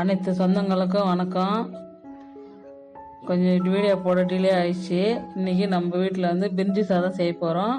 அனைத்து சொந்தங்களுக்கும் வணக்கம். கொஞ்சம் வீடியோ போட டிலே ஆயிடுச்சு. இன்னைக்கு நம்ம வீட்டில் வந்து பிரிஞ்சி சாதம் செய்ய போகிறோம்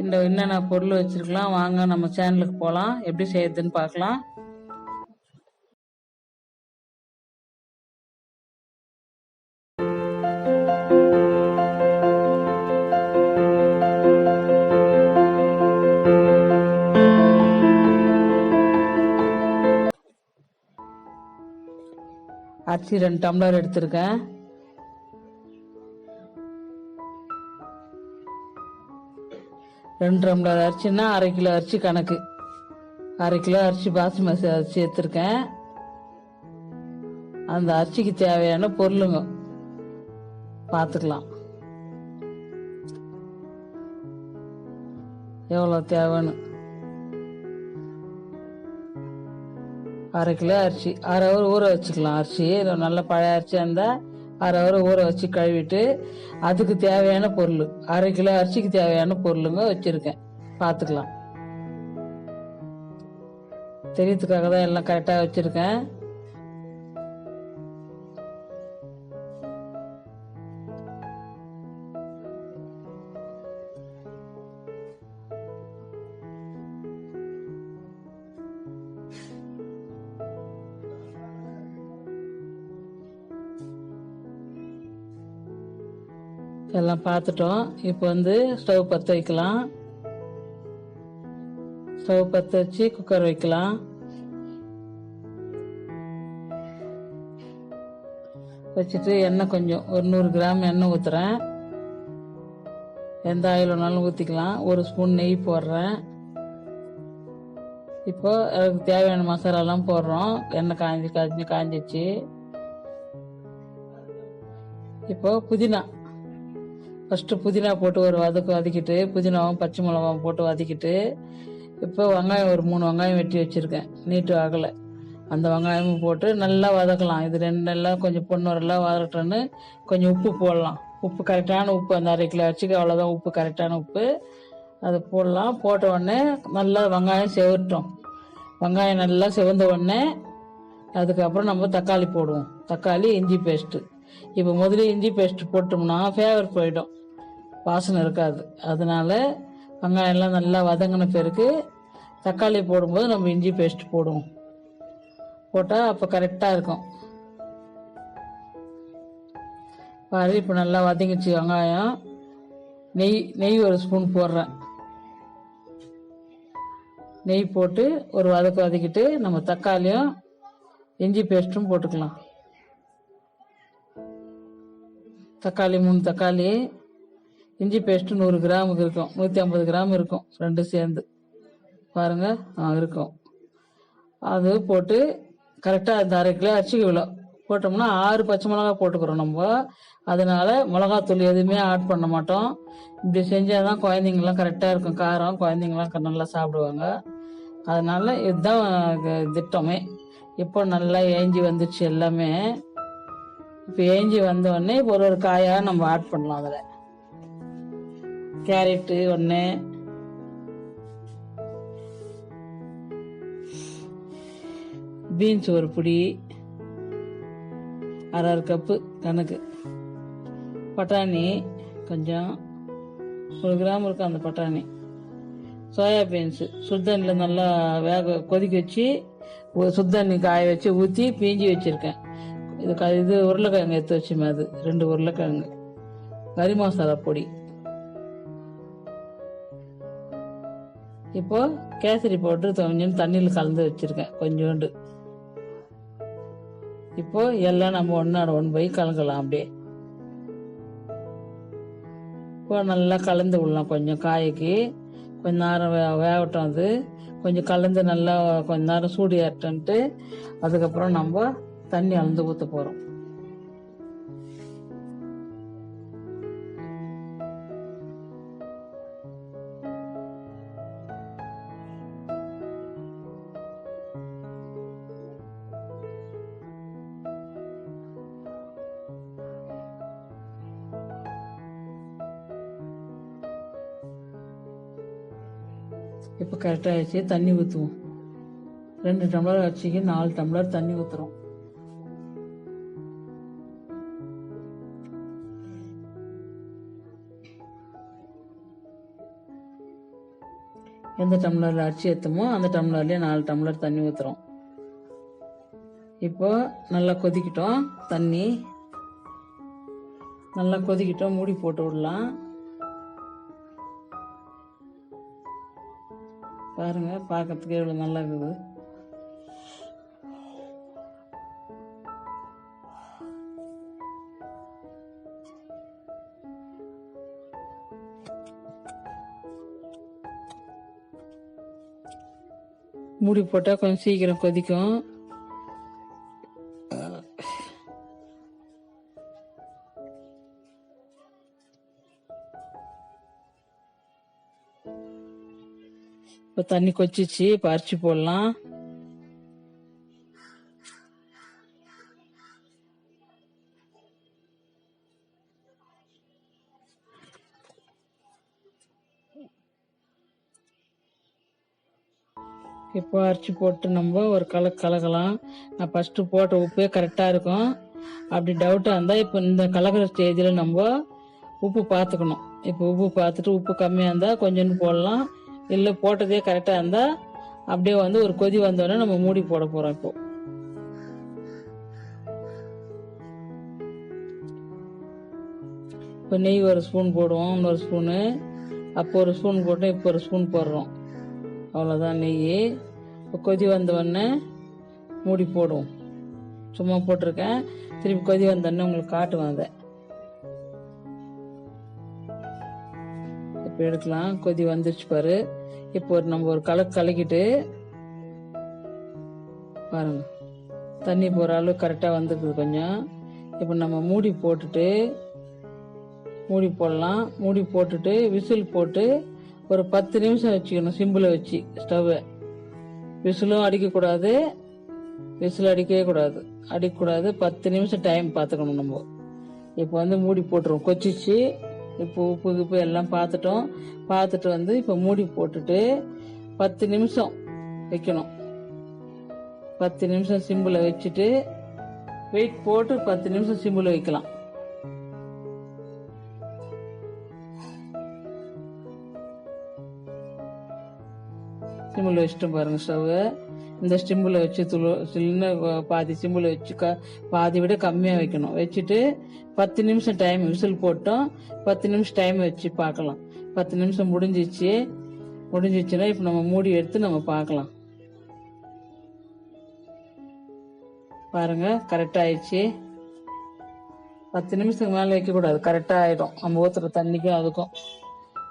இந்த என்னென்ன பொருள் வச்சுருக்கலாம் வாங்க நம்ம சேனலுக்கு போகலாம் எப்படி செய்யறதுன்னு பார்க்கலாம். அரிசி ரெண்டு டம்ளர் எடுத்திருக்கேன். ரெண்டு டம்ளர் அரிசின்னா அரை கிலோ அரிசி கணக்கு. அரை கிலோ அரிசி பாசுமதி அரிசி எடுத்திருக்கேன். அந்த அரிசிக்கு தேவையான பொருளுங்க. பார்த்துக்கலாம் எவ்வளோ தேவைன்னு. அரை கிலோ அரிசி அரை ஹவர் ஊற வச்சுக்கலாம். அரிசி நல்ல பழைய அரிசியாக இருந்தால் அரை ஹவர் ஊற வச்சு கழுவிட்டு அதுக்கு தேவையான பொருள் அரை கிலோ அரிசிக்கு தேவையான பொருளுங்க வச்சுருக்கேன். பார்த்துக்கலாம் தெரியறதுக்காக தான் எல்லாம் கரெக்டாக வச்சுருக்கேன். எல்லாம் பார்த்துட்டோம். இப்போ வந்து ஸ்டவ் பற்ற வைக்கலாம். ஸ்டவ் பற்ற வச்சு குக்கர் வைக்கலாம். வச்சுட்டு எண்ணெய் கொஞ்சம் ஒரு நூறு கிராம் எண்ணெய் ஊற்றுறேன் எந்த ஆயில் வேணாலும் ஊற்றிக்கலாம் ஒரு ஸ்பூன் நெய் போடுறேன். இப்போ அதுக்கு தேவையான மசாலாலாம் போடுறோம். எண்ணெய் காஞ்சி காஞ்சி காஞ்சிச்சு. இப்போ புதினா. ஃபஸ்ட்டு புதினா போட்டு ஒரு வதக்கு வதக்கிட்டு புதினாவும் பச்சை மிளகாவும் போட்டு வதக்கிட்டு இப்போ வெங்காயம் ஒரு மூணு வெங்காயம் வெட்டி வச்சுருக்கேன். நீட்டு ஆகலை. அந்த வெங்காயமும் போட்டு நல்லா வதக்கலாம். இது ரெண்டு எல்லாம் கொஞ்சம் பொண்ணுரெல்லாம் வதக்கிட்டோன்னு கொஞ்சம் உப்பு போடலாம். உப்பு கரெக்டான உப்பு அந்த அரை கிலோ வச்சுக்க அவ்வளோதான் உப்பு கரெக்டான உப்பு. அது போடலாம். போட்ட உடனே நல்லா வெங்காயம் செவட்டும் வெங்காயம் நல்லா செவந்த உடனே அதுக்கப்புறம் நம்ம தக்காளி போடுவோம். தக்காளி இஞ்சி பேஸ்ட்டு இப்போ முதல்ல இஞ்சி பேஸ்ட் போட்டோம்னா ஃபேவர் போயிடும். வாசனை இருக்காது. அதனால வெங்காயம் எல்லாம் நல்லா வதங்கின பிறகு தக்காளி போடும்போது நம்ம இஞ்சி பேஸ்ட் போடுவோம். போட்டால் அப்போ கரெக்டாக இருக்கும். பாரு இப்போ நல்லா வதங்கிச்சு வெங்காயம். நெய் நெய் ஒரு ஸ்பூன் போடுறேன். நெய் போட்டு ஒரு வதக்கு வதக்கிட்டு நம்ம தக்காளியும் இஞ்சி பேஸ்ட்டும் போட்டுக்கலாம். தக்காளி மூணு தக்காளி. இஞ்சி பேஸ்ட்டு நூறு கிராமுக்கு இருக்கும். நூற்றி ஐம்பது கிராம் இருக்கும். ரெண்டும் சேர்ந்து. பாருங்க இருக்கும். அது போட்டு கரெக்டாக அந்த அரை கிலோ அரிசிக்கு கிலோ போட்டோம்னா ஆறு பச்சை மிளகா போட்டுக்கிறோம் நம்ம. அதனால மிளகாத்தூள் எதுவுமே ஆட் பண்ண மாட்டோம். இப்படி செஞ்சால் தான் குழந்தைங்களாம் கரெக்டாக இருக்கும். காரம் குழந்தைங்களாம் நல்லா சாப்பிடுவாங்க. அதனால இதுதான் திட்டமே. இப்போ நல்லா ஏஞ்சி வந்துடுச்சு எல்லாமே. இப்போ ஏஞ்சி வந்தோடனே இப்போ ஒரு ஒரு காயாக நம்ம ஆட் பண்ணலாம் அதில். கேரட்டு ஒன்று பீன்ஸ் ஒரு பிடி. அரை அரை கப்பு கணக்கு. பட்டாணி கொஞ்சம். ஒரு கிராம் இருக்கும் அந்த பட்டாணி. Soya beans. சுத்தண்ணில் நல்லா வேக கொதிக்க வச்சு சுத்தண்ணி காய வச்சு ஊற்றி பீஞ்சி வச்சுருக்கேன். இது க இது உருளைக்கிழங்கு எடுத்து வச்சுமே அது. ரெண்டு உருளைக்கிழங்கு. கறி மசாலா பொடி. இப்போ கேசரி போட்டு கொஞ்சம் தண்ணியில் கலந்து வச்சிருக்கேன் கொஞ்சோண்டு. இப்போ எல்லாம் நம்ம ஒன்னோட ஒன்று போய் கலக்கலாம் அப்படியே. இப்போ நல்லா கலந்து விடலாம் கொஞ்சம் காய்க்கு. கொஞ்ச நேரம் வே வேகட்டும் அது. கொஞ்சம் கலந்து நல்லா கொஞ்ச நேரம் சூடு ஏற்றன்ட்டு அதுக்கப்புறம் நம்ம தண்ணி அளந்து ஊற்ற போகிறோம் இப்போ கரெக்டாகிடுச்சு தண்ணி ஊற்றுவோம் ரெண்டு டம்ளர் அரிசிக்கு நாலு டம்ளர் தண்ணி ஊற்றுறோம் எந்த டம்ளரில் அரிசி ஏற்றுமோ அந்த டம்ளர்லேயே நாலு டம்ளர் தண்ணி ஊற்றுறோம் இப்போ நல்லா கொதிக்கிட்டோம். தண்ணி நல்லா கொதிக்கிட்டோம். மூடி போட்டு விடலாம். பாருங்க பார்க்கறதுக்கு எவ்வளோ நல்லா இருக்குது. மூடி போட்டால் கொஞ்சம் சீக்கிரம் கொதிக்கும். இப்போ தண்ணி கொச்சிச்சு இப்போ போடலாம். இப்போ அரைச்சி போட்டு நம்ம ஒரு கலக்கு கலக்கலாம். நான் ஃபஸ்ட்டு போட்ட உப்பே கரெக்டாக இருக்கும். அப்படி டவுட்டாக இருந்தால் இப்போ இந்த கலக்கிற ஸ்டேஜில் நம்ம உப்பு பார்த்துக்கணும் இப்போ உப்பு பார்த்துட்டு உப்பு கம்மியாக இருந்தால் கொஞ்சோண்டு போடலாம். இல்லை போட்டதே கரெக்டாக இருந்தால் அப்படியே வந்து ஒரு கொதி வந்தோடனே நம்ம மூடி போட போகிறோம் இப்போ. இப்போ நெய் ஒரு ஸ்பூன் போடுவோம் இன்னொரு ஸ்பூனு அப்போ ஒரு ஸ்பூன் போட்டு இப்போ ஒரு ஸ்பூன் போடுறோம். அவ்வளோதான் நெய். இப்போ கொதி வந்தவொடனே மூடி போடுவோம். சும்மா போட்டிருக்கேன். திருப்பி கொதி வந்தோடனே உங்களுக்கு காட்டுவேன் அதை. இப்போ எடுக்கலாம். கொதி வந்துருச்சு பாரு. இப்போ நம்ம ஒரு கலக்கு கலக்கிட்டு பாருங்க. தண்ணி போகிற அளவு கரெக்டாக வந்துருக்குது கொஞ்சம். இப்போ நம்ம மூடி போட்டுட்டு மூடி போடலாம். மூடி போட்டுட்டு விசில் போட்டு ஒரு பத்து நிமிஷம் வச்சுக்கணும் சிம்பிளை வச்சு ஸ்டவ்வை விசிலும் அடிக்கக்கூடாது விசில் அடிக்கவே கூடாது. அடிக்கக்கூடாது பத்து நிமிஷம் டைம் பார்த்துக்கணும் நம்ம. இப்போ வந்து மூடி போட்டுருவோம். கொச்சிச்சு. இப்போ உப்பு கிப்பு எல்லாம் பார்த்துட்டோம். பார்த்துட்டு வந்து இப்போ மூடி போட்டுட்டு பத்து நிமிஷம் வைக்கணும். பத்து நிமிஷம் சிம்பிளை வச்சுட்டு வெயிட் போட்டு பத்து நிமிஷம் சிம்பிளை வைக்கலாம். சிம்பிள் வச்சுட்டு பாருங்க ஸ்டவ்வை. இந்த ஸ்டிம்பில் வச்சு துளு சின்ன பாதி சிம்மில் வச்சு க பாதி விட கம்மியாக வைக்கணும். வச்சுட்டு பத்து நிமிஷம் டைம் விசில் போட்டோம். பத்து நிமிஷம் டைம் வச்சு பார்க்கலாம். பத்து நிமிஷம் முடிஞ்சிச்சு. முடிஞ்சிச்சுன்னா இப்போ நம்ம மூடி எடுத்து நம்ம பார்க்கலாம். பாருங்க கரெக்டாக ஆயிடுச்சு. பத்து நிமிஷத்துக்கு மேலே வைக்கக்கூடாது கரெக்டாக ஆகிடும் நம்ம ஊற்றுற தண்ணிக்கும் அதுக்கும்.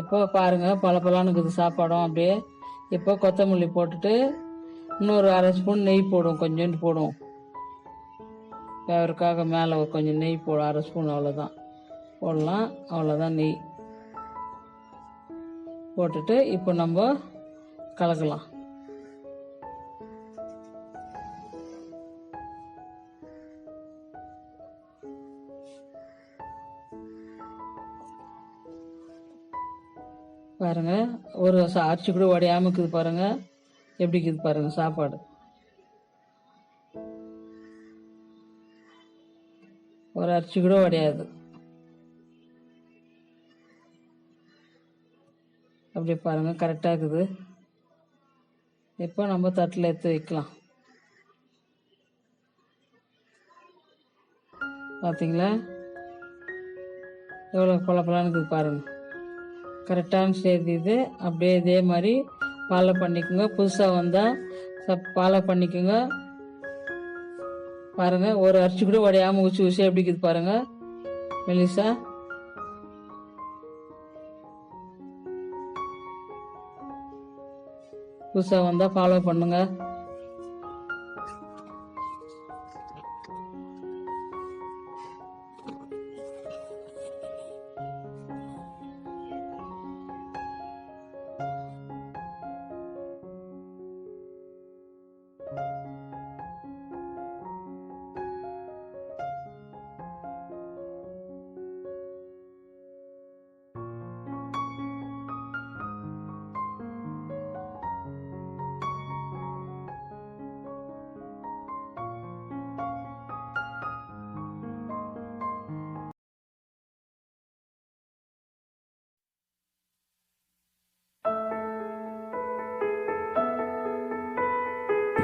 இப்போ பாருங்க பல பலான்னு இருக்குது சாப்பாடும் அப்படியே. இப்போ கொத்தமல்லி போட்டுட்டு இன்னொரு அரை ஸ்பூன் நெய் போடும் கொஞ்சோண்டு போடும் ஃபேவருக்காக மேலே ஒரு கொஞ்சம் நெய் போடும் அரை ஸ்பூன் அவ்வளோதான் போடலாம் அவ்வளோதான் நெய். போட்டுட்டு இப்போ நம்ம கலக்கலாம். பாருங்க ஒரு அரிசி கூட உடையாம இருக்குது பாருங்கள் எப்படி இருக்குது பாருங்க சாப்பாடு? ஒரு அரிசி கூட உடையாது. அப்படி பாருங்க கரெக்டாக இருக்குது. இப்போ நம்ம தட்டில் எடுத்து வைக்கலாம்? பார்த்தீங்களா எவ்வளோ பழப்பலான்னு இருக்குது பாருங்க. கரெக்டான சேர்த்து இது. அப்படியே இதே மாதிரி ஃபாலோ பண்ணிக்கோங்க. புதுசாக வந்தால் சப் ஃபாலோ பண்ணிக்கோங்க. பாருங்கள் ஒரு அரிசி கூட உடையாமல் உச்சி உச்சி எப்படி இருக்குது பாருங்கள் மெலிசா. புதுசாக வந்தால் ஃபாலோ பண்ணுங்கள்